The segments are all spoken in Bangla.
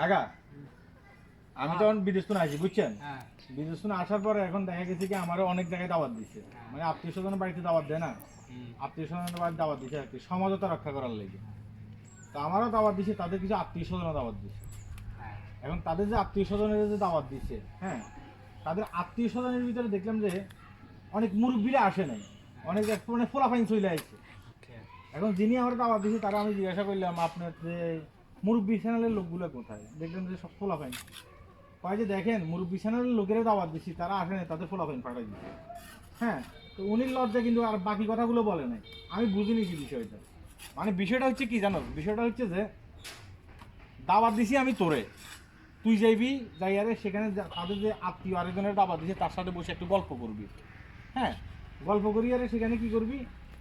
কাকা আমি তখন বিদেশ তো আসি বুঝছেন? হ্যাঁ। বিদেশ আসার পরে এখন দেখা গেছে কি আমারও অনেক জায়গায় দাওয়াত দিচ্ছে মানে আত্মীয় স্বজনের বাড়িতে দাওয়াত দেয় না। আত্মীয় স্বজনের বাড়িতে দাওয়াত দিচ্ছে আর কি সমাজতা রক্ষা করার লেগে। তো আমারও দাওয়াত দিচ্ছে তাদের কিছু আত্মীয় স্বজনও দাওয়াত দিচ্ছে হ্যাঁ। এখন তাদের যে আত্মীয় স্বজনের যে দাওয়াত দিচ্ছে হ্যাঁ তাদের আত্মীয় স্বজনের ভিতরে দেখলাম যে অনেক মুরব্বীরা আসে নাই। অনেক এক মানে ফোলাফাইন চলে আসছে এখন যিনি আমার দাওয়াত দিচ্ছে তারা আমি জিজ্ঞাসা করলাম আপনার যে মুরব্বী চ্যানেলের লোকগুলো কোথায়? দেখলাম যে সব ফোলাফাইন কয় যে দেখেন, মুরব্বী চ্যানেলের লোকেরা দাওয়াত দিচ্ছি, তারা আসে নাই, তাদের ফোলাফাইন পাঠাই দিচ্ছে। হ্যাঁ তো উনি লজ্জা কিন্তু আর বাকি কথাগুলো বলে নাই। আমি বুঝে নিয়েছি বিষয়টা। মানে বিষয়টা হচ্ছে কি জানো? বিষয়টা হচ্ছে যে, দাওয়াত দিছি আমি তোরে। তুই যাইবি, যাই আরে সেখানে তাদের যে আত্মীয় আরেকজনের দাওয়াত দিছে, তার সাথে বসে একটু গল্প করবি। হ্যাঁ গল্প করি আরে সেখানে কি করবি?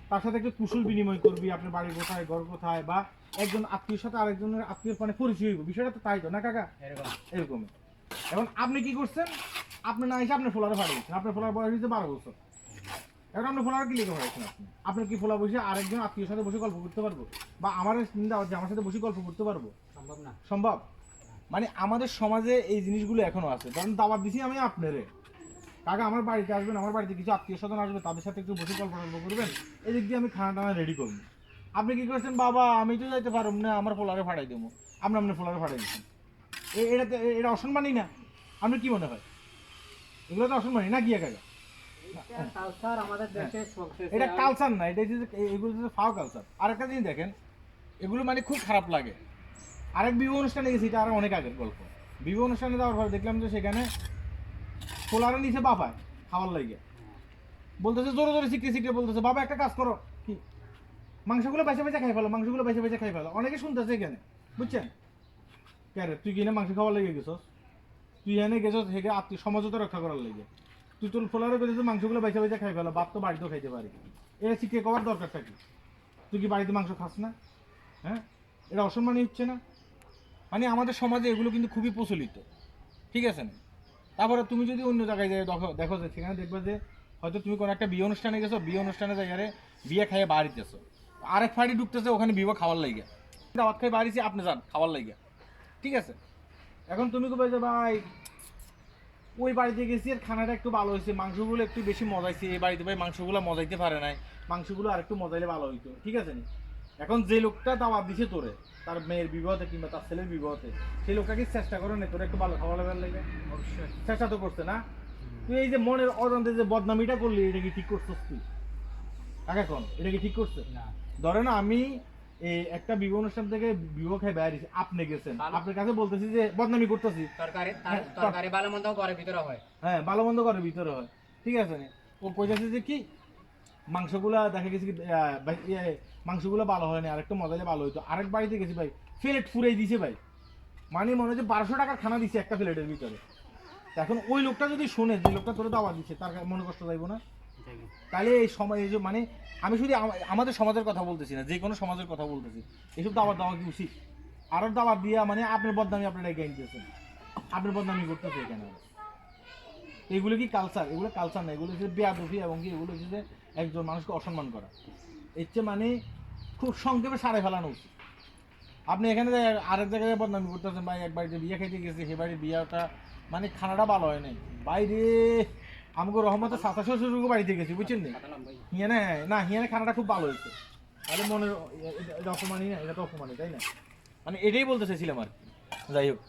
তার সাথে একটু কুশল বিনিময় করবি আপনার বাড়ি কোথায় ঘর কোথায় বা একজন আত্মীয়র সাথে আরেকজনের আত্মীয় মানে পরিচয় হইব। বিষয়টা তো তাই তো না কাকা? এরকম। এরকমই। এখন আপনি কি করছেন? আপনি না এসে আপনার ফোলারে ফাটা দিচ্ছেন আপনার ফোলার বয়স হচ্ছে বারো বছর। এখন আপনি ফোলার কি লিখে ফাটাচ্ছেন আপনি? আপনার কি ফোলা বসে আরেকজন আত্মীয়র সাথে বসে গল্প করতে পারব? বা আমার চিন্তা হচ্ছে আমার সাথে বসে গল্প করতে পারব? সম্ভব না। সম্ভব? মানে আমাদের সমাজে এই জিনিসগুলো এখনও আছে। কারণ দাওয়াত দিছি আমি আপনারে। কাকা আমার বাড়িতে আসবেন আমার বাড়িতে কিছু আত্মীয় স্বজন আসবে তাদের সাথে একটু বসে গল্প টল্প করবেন। এদিক দিয়ে আমি খানা টানা রেডি করব। আপনি কি করছেন? বাবা আমি তো যাইতে পারব না আমার ফোলারে ফাটাই দেবো। আপনি আপনার ফোলারে ফাটাই দিচ্ছেন। এটা এটা অসম্মানই না? আপনি কি মনে হয়? এগুলো তো অসম্মানই না কি কাকা আমাদের এটা কালচার না এটা এগুলো হচ্ছে ফাও কালচার আর একটা জিনিস দেখেন এগুলো মানে খুব খারাপ লাগে। আরেক বিবাহ অনুষ্ঠানে গেছি এটা আরও অনেক আগের গল্প। বিবাহ অনুষ্ঠানে যাওয়ার পর দেখলাম যে সেখানে পোলারে নিচে বাপায়, খাওয়ার লাগে বলতেছে, জোরে জোরে শিখতে শিখতে বলতেছে, বাবা, একটা কাজ করো। কি? মাংসগুলো বেঁচে বেঁচে খাই ফেলো, মাংসগুলো বেঁচে বেঁচে খাই ফেলো। অনেকে শুনতেছে এখানে, বুঝছেন? কে রে, তুই কিনে মাংস খাওয়ার লেগে গেছস? তুই এনে গেছস সেখানে আত্মীয় সমঝোতা রক্ষা করার লেগে তুই তোর ফোলারে বেঁচেছে মাংসগুলো বেঁচে বেঁচে খাই ফেলো, বাপ তো বাড়িতেও খাইতে পারি। এটা শিখে করার দরকারটা কি? তুই কি বাড়িতে মাংস খাস না? হ্যাঁ? এটা অসম্মানই হচ্ছে না? মানে আমাদের সমাজে এগুলো কিন্তু খুবই প্রচলিত। ঠিক আছে না? তারপরে তুমি যদি অন্য জায়গায় যাই দেখো দেখো যে সেখানে দেখবে যে হয়তো তুমি কোনো একটা বিয়ে অনুষ্ঠানে গেছো, বিয়ে অনুষ্ঠানে যাই আরে বিয়ে খাইয়ে বাড়িতেছো। আরেক ফাড়ি ঢুকতেছে, ওখানে বিবাহ খাওয়ার লাগে। দাওয়াত খাই বাড়িছি আপনি যান, খাওয়ার লাগে। ঠিক আছে? এখন তুমি কবে যে, ভাই, ওই বাড়িতে গেছি আর খানাটা একটু ভালো হয়েছে। মাংসগুলো একটু বেশি মজাইছে। এই বাড়িতে ভাই মাংসগুলো মজাইতে পারে নাই। মাংসগুলো আর একটু মজাইলে ভালো হইতো। ঠিক আছে নি? এখন যে লোকটা দাওয়াত দিছে তোরে তার মেয়ের বিবাহতে কিংবা তার ছেলের বিবাহতে সেই লোকটা কি চেষ্টা করে না তোর একটু ভালো খাওয়া লাগার লাগে অবশ্যই। চেষ্টা তো করছে না? তুই এই যে মনের অজান্তে যে বদনামিটা করলি এটা কি ঠিক করছিস তুই? কাকা কোন এটা কি ঠিক করছে? না। ধরে না আমি এই একটা বিবাহ অনুষ্ঠান থেকে বিবাহ খাই বাইরে আপনি গেছেন। আপনার কাছে বলতেছি যে বদনামি করতেছি। তরকারি হ্যাঁ, তরকারি ভালো মন্দ ঘরের ভিতরে হয়। হ্যাঁ ভালো মন্দ করে ভিতরে হয়। ঠিক আছে? ও কইতেছে যে কি মাংসগুলা দেখা গেছে কি ভাই- মাংসগুলো ভালো হয়নি আরেকটু মজালে ভালো হইতো। আরেক বাড়িতে গেছি ভাই প্লেট ফুরাই দিছে ভাই। মানে মনে হচ্ছে বারোশো টাকার খানা দিছে একটা প্লেটের ভিতরে। এখন ওই লোকটা যদি শুনে যে লোকটা তোরে দাওয়া দিচ্ছে তার মনে কষ্ট যাইবো না? তাহলে এই সময় এই যে মানে আমি শুধু আমাদের সমাজের কথা বলতেছি না যে কোনো সমাজের কথা বলতেছি। এসব দাওয়াত দেওয়া কি উচিত? আরও দাওয়াত দিয়া মানে আপনার বদনামি আপনারা এগিয়ে নিতেছেন আপনার বদনামি করতেছে এখানে এগুলো কি কালচার এগুলো কালচার না এগুলো হচ্ছে বেয়াদফি এবং কি এগুলো হচ্ছে যে একজন মানুষকে অসম্মান করা। এর চেয়ে মানে খুব সংক্ষেপে সারে ফেলানো উচিত। আপনি এখানে আরেক জায়গায় বদনামি করতেছেন ভাই এক বাড়িতে বিয়ে খাইতে গেছে সে বাড়ির বিয়েটা মানে খানাটা ভালো হয় নাই। বাইরে আমাকে রহমতে সাতা শ্বশুর বাড়িতে গেছি বুঝছেন না? হিয়ানে না হিয়ানে খানাটা খুব ভালো হয়েছে। তাহলে মনে এটা অপমানই না এটা তো অপমানই তাই না? মানে এটাই বলতে চাইছিলাম আর কি। যাই হোক।